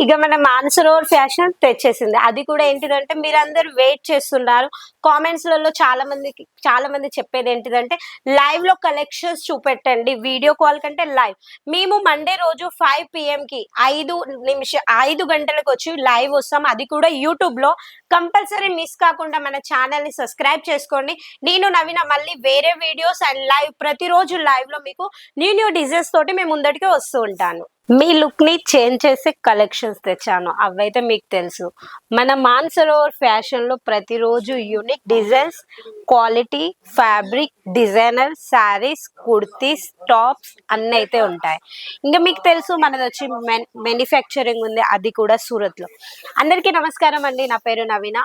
ఇక మన మానసరోవర్ ఫ్యాషన్ తెచ్చేసింది. అది కూడా ఏంటిదంటే మీరందరూ వెయిట్ చేస్తున్నారు. కామెంట్స్లలో చాలా మందికి చాలా మంది చెప్పేది ఏంటిదంటే లైవ్లో కలెక్షన్స్ చూపెట్టండి. వీడియో కాల్ కంటే లైవ్. మేము మండే రోజు ఫైవ్ పిఎం కి ఐదు నిమిష ఐదు గంటలకు వచ్చి లైవ్ వస్తాం. అది కూడా యూట్యూబ్లో. కంపల్సరీ మిస్ కాకుండా మన ఛానల్ని సబ్స్క్రైబ్ చేసుకోండి. నేను నవీన మళ్ళీ వేరే వీడియోస్ అండ్ లైవ్ ప్రతిరోజు లైవ్లో మీకు న్యూ న్యూ డిజైన్స్ తోటి మేము ముందటికి వస్తూ ఉంటాను. మీ లుక్ని చేంజ్ చేసే కలెక్షన్స్ తెచ్చాను. అవైతే మీకు తెలుసు. మన మాన్సరోవర్ ఫ్యాషన్లో ప్రతిరోజు unique designs quality fabric designer sarees kurtis tops అన్నీ అయితే ఉంటాయి. ఇంకా మీకు తెలుసు మనది వచ్చి మ్యానుఫ్యాక్చరింగ్ ఉంది. అది కూడా సూరత్లో. అందరికీ నమస్కారం అండి. నా పేరు నవీన.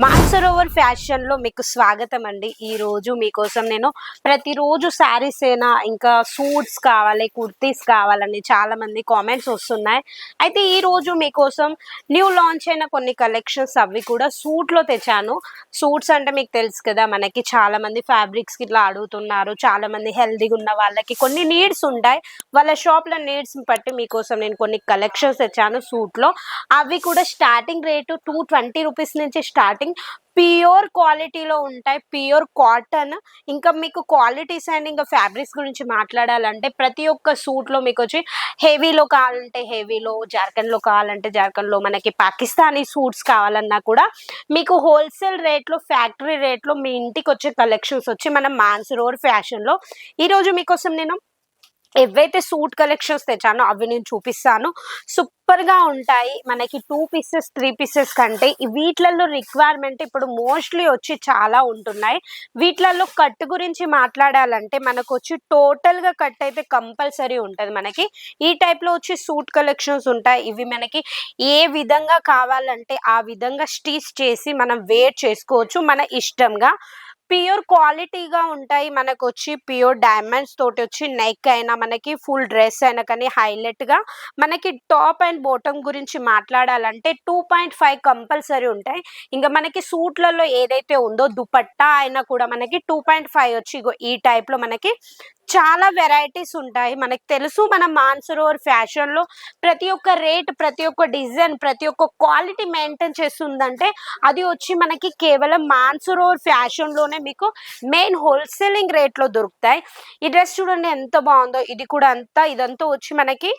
మాన్సరోవర్ ఫ్యాషన్లో మీకు స్వాగతం అండి. ఈ రోజు మీకోసం నేను ప్రతిరోజు శారీస్ అయినా ఇంకా సూట్స్ కావాలి కుర్తీస్ కావాలని చాలా మంది కామెంట్స్ వస్తున్నాయి. అయితే ఈ రోజు మీకోసం న్యూ లాంచ్ అయిన కొన్ని కలెక్షన్స్ అవి కూడా సూట్లో తెచ్చాను. సూట్స్ అంటే మీకు తెలుసు కదా మనకి చాలా మంది ఫ్యాబ్రిక్స్ ఇట్లా అడుగుతున్నారు. చాలా మంది హెల్దీగా ఉన్న వాళ్ళకి కొన్ని నీడ్స్ ఉంటాయి. వాళ్ళ షాప్లో నీడ్స్ బట్టి మీకోసం నేను కొన్ని కలెక్షన్స్ తెచ్చాను సూట్లో అవి కూడా starting rate two twenty rupees నుంచి స్టార్టింగ్ ప్యూర్ క్వాలిటీలో ఉంటాయి. Pure cotton. ఇంకా మీకు క్వాలిటీస్ అండ్ ఇంకా ఫ్యాబ్రిక్స్ గురించి మాట్లాడాలంటే ప్రతి ఒక్క సూట్లో మీకు వచ్చి హెవీలో కావాలంటే హెవీలో జార్ఖండ్లో కావాలంటే జార్ఖండ్లో మనకి పాకిస్తానీ సూట్స్ కావాలన్నా కూడా మీకు హోల్సేల్ రేట్లో ఫ్యాక్టరీ రేట్లో మీ ఇంటికి వచ్చే కలెక్షన్స్ వచ్చి మనం మాన్సరోవర్ ఫ్యాషన్లో. ఈరోజు మీకోసం నేను ఏవైతే సూట్ కలెక్షన్స్ తెచ్చానో అవి నేను చూపిస్తాను. సూపర్గా ఉంటాయి. మనకి టూ పీసెస్ త్రీ పీసెస్ కంటే వీటిలలో రిక్వైర్మెంట్ ఇప్పుడు మోస్ట్లీ వచ్చి చాలా ఉంటున్నాయి. వీటిలలో కట్ గురించి మాట్లాడాలంటే మనకు వచ్చి టోటల్గా కట్ అయితే కంపల్సరీ ఉంటుంది మనకి. ఈ టైప్లో వచ్చి సూట్ కలెక్షన్స్ ఉంటాయి. ఇవి మనకి ఏ విధంగా కావాలంటే ఆ విధంగా స్టిచ్ చేసి మనం వేర్ చేసుకోవచ్చు మన ఇష్టంగా. ప్యూర్ క్వాలిటీగా ఉంటాయి. మనకు వచ్చి ప్యూర్ డైమండ్స్ తోటి వచ్చి నెక్ అయినా మనకి ఫుల్ డ్రెస్ అయినా కానీ హైలైట్గా మనకి టాప్ అండ్ బాటమ్ గురించి మాట్లాడాలంటే టూ పాయింట్ ఫైవ్ కంపల్సరీ ఉంటాయి. ఇంకా మనకి సూట్లలో ఏదైతే ఉందో దుపట్టా అయినా కూడా మనకి టూ పాయింట్ ఫైవ్ వచ్చి ఈ టైప్లో మనకి చాలా వెరైటీస్ ఉంటాయి. మనకు తెలుసు మన మాన్సరోవర్ ఫ్యాషన్లో ప్రతి ఒక్క రేట్ ప్రతి ఒక్క డిజైన్ ప్రతి ఒక్క క్వాలిటీ మెయింటైన్ చేస్తుందంటే అది వచ్చి మనకి కేవలం మాన్సరోవర్ ఫ్యాషన్లోనే మీకు మెయిన్ హోల్సేలింగ్ రేట్లో దొరుకుతాయి. ఈ డ్రెస్ చూడండి ఎంత బాగుందో. ఇది కూడా అంతా ఇదంతా వచ్చి మనకి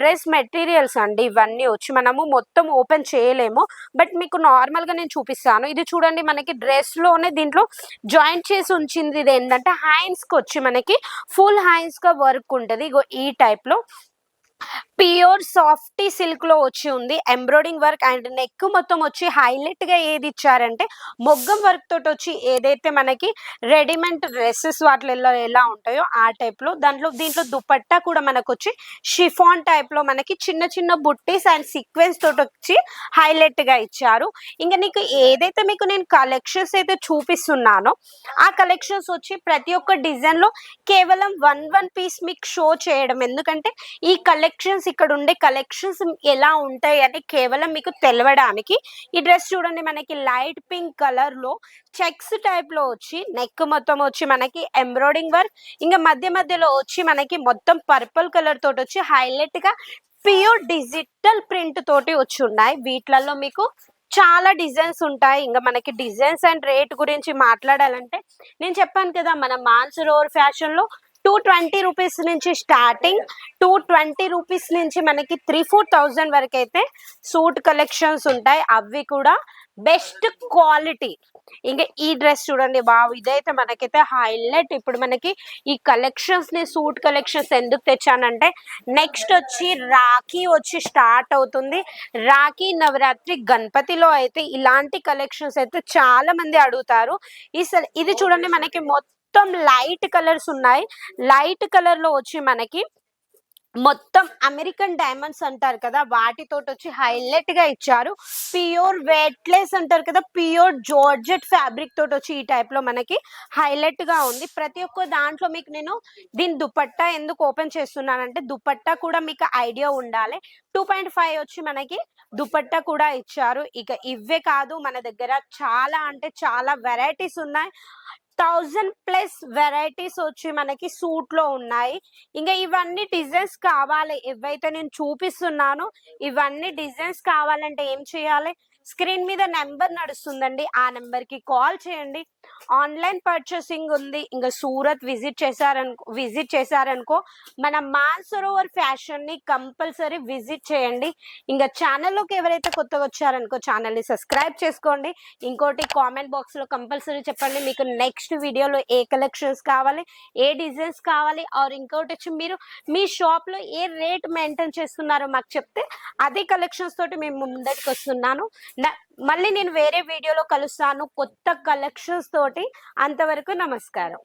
డ్రెస్ మెటీరియల్స్ అండి. ఇవన్నీ వచ్చి మనము మొత్తం ఓపెన్ చేయలేము. బట్ మీకు నార్మల్గా నేను చూపిస్తాను. ఇది చూడండి మనకి డ్రెస్లోనే దీంట్లో జాయింట్ చేసి ఉంచింది ఇది ఏంటంటే హ్యాండ్స్కి వచ్చి మనకి ఫుల్ హ్యాండ్స్గా వర్క్ ఉంటది. ఇగో ఈ టైప్లో ప్యూర్ సాఫ్టీ సిల్క్లో వచ్చి ఉంది. ఎంబ్రాయిడింగ్ వర్క్ అండ్ నెక్ మొత్తం వచ్చి హైలైట్గా ఏది ఇచ్చారంటే మొగ్గం వర్క్ తోటి వచ్చి ఏదైతే మనకి రెడీమేడ్ డ్రెస్సెస్ వాటిలో ఎలా ఉంటాయో ఆ టైప్లో దాంట్లో దీంట్లో దుపట్టా కూడా మనకు వచ్చి షిఫాన్ టైప్లో మనకి చిన్న చిన్న బుట్టీస్ అండ్ సీక్వెన్స్ తోటి వచ్చి హైలైట్గా ఇచ్చారు. ఇంకా నీకు ఏదైతే మీకు నేను కలెక్షన్స్ అయితే చూపిస్తున్నానో ఆ కలెక్షన్స్ వచ్చి ప్రతి ఒక్క డిజైన్లో కేవలం వన్ వన్ పీస్ మీకు షో చేయడం. ఎందుకంటే ఈ కలెక్షన్స్ ఇక్కడ ఉండే కలెక్షన్స్ ఎలా ఉంటాయి అని కేవలం మీకు తెలవడానికి. ఈ డ్రెస్ చూడండి మనకి లైట్ పింక్ కలర్లో చెక్స్ టైప్లో వచ్చి నెక్ మొత్తం వచ్చి మనకి ఎంబ్రాయిడింగ్ వర్క్ ఇంకా మధ్య మధ్యలో వచ్చి మనకి మొత్తం పర్పుల్ కలర్ తోటి వచ్చి హైలైట్గా ప్యూర్ డిజిటల్ ప్రింట్ తోటి వచ్చి ఉన్నాయి. వీటిలలో మీకు చాలా డిజైన్స్ ఉంటాయి. ఇంకా మనకి డిజైన్స్ అండ్ రేట్ గురించి మాట్లాడాలంటే నేను చెప్పాను కదా మన మాన్సరోవర్ ఫ్యాషన్లో టూ ట్వంటీ రూపీస్ నుంచి స్టార్టింగ్ టూ ట్వంటీ రూపీస్ నుంచి మనకి త్రీ ఫోర్ థౌజండ్ వరకు అయితే సూట్ కలెక్షన్స్ ఉంటాయి. అవి కూడా బెస్ట్ క్వాలిటీ. ఇంకా ఈ డ్రెస్ చూడండి బావు ఇదైతే మనకైతే హైలైట్. ఇప్పుడు మనకి ఈ కలెక్షన్స్ని సూట్ కలెక్షన్స్ ఎందుకు తెచ్చానంటే నెక్స్ట్ వచ్చి రాఖీ వచ్చి స్టార్ట్ అవుతుంది. రాఖీ నవరాత్రి గణపతిలో అయితే ఇలాంటి కలెక్షన్స్ అయితే చాలా మంది అడుగుతారు. ఈ ఇది చూడండి మనకి మొత్తం మొత్తం లైట్ కలర్స్ ఉన్నాయి. లైట్ కలర్లో వచ్చి మనకి మొత్తం అమెరికన్ డైమండ్స్ అంటారు కదా వాటితోటి వచ్చి హైలైట్గా ఇచ్చారు. ప్యూర్ వెట్లెస్ అంటారు కదా ప్యూర్ జార్జెట్ ఫ్యాబ్రిక్ తోటి వచ్చి ఈ టైప్లో మనకి హైలైట్గా ఉంది. ప్రతి ఒక్క దాంట్లో మీకు నేను దీని దుపట్టా ఎందుకు ఓపెన్ చేస్తున్నానంటే దుపట్టా కూడా మీకు ఐడియా ఉండాలి. టూ పాయింట్ ఫైవ్ వచ్చి మనకి దుపట్టా కూడా ఇచ్చారు. ఇక ఇవే కాదు మన దగ్గర చాలా అంటే చాలా వెరైటీస్ ఉన్నాయి. థౌజండ్ ప్లస్ వెరైటీస్ వచ్చి మనకి సూట్లో ఉన్నాయి. ఇంకా ఇవన్నీ డిజైన్స్ కావాలి. ఏవైతే నేను చూపిస్తున్నానో. ఇవన్నీ డిజైన్స్ కావాలంటే ఏం చేయాలి? స్క్రీన్ మీద నెంబర్ నడుస్తుందండి. ఆ నెంబర్కి కాల్ చేయండి. ఆన్లైన్ పర్చేసింగ్ ఉంది. ఇంకా సూరత్ విజిట్ చేశారనుకో విజిట్ చేశారనుకో మన మాన్సరోవర్ ఫ్యాషన్ని కంపల్సరీ విజిట్ చేయండి. ఇంకా ఛానల్లోకి ఎవరైతే కొత్తగా వచ్చారనుకో ఛానల్ని సబ్స్క్రైబ్ చేసుకోండి. ఇంకోటి కామెంట్ బాక్స్లో కంపల్సరీ చెప్పండి. మీకు నెక్స్ట్ వీడియోలో ఏ కలెక్షన్స్ కావాలి ఏ డిజైన్స్ కావాలి ఆర్ ఇంకోటి వచ్చి మీరు మీ షాప్లో ఏ రేట్ మెయింటైన్ చేస్తున్నారో మాకు చెప్తే అదే కలెక్షన్స్ తోటి మేము ముందటికి వస్తున్నాను మళ్ళీ నేను వేరే వీడియోలో కలుస్తాను కొత్త కలెక్షన్స్ తోటి. అంతవరకు నమస్కారం.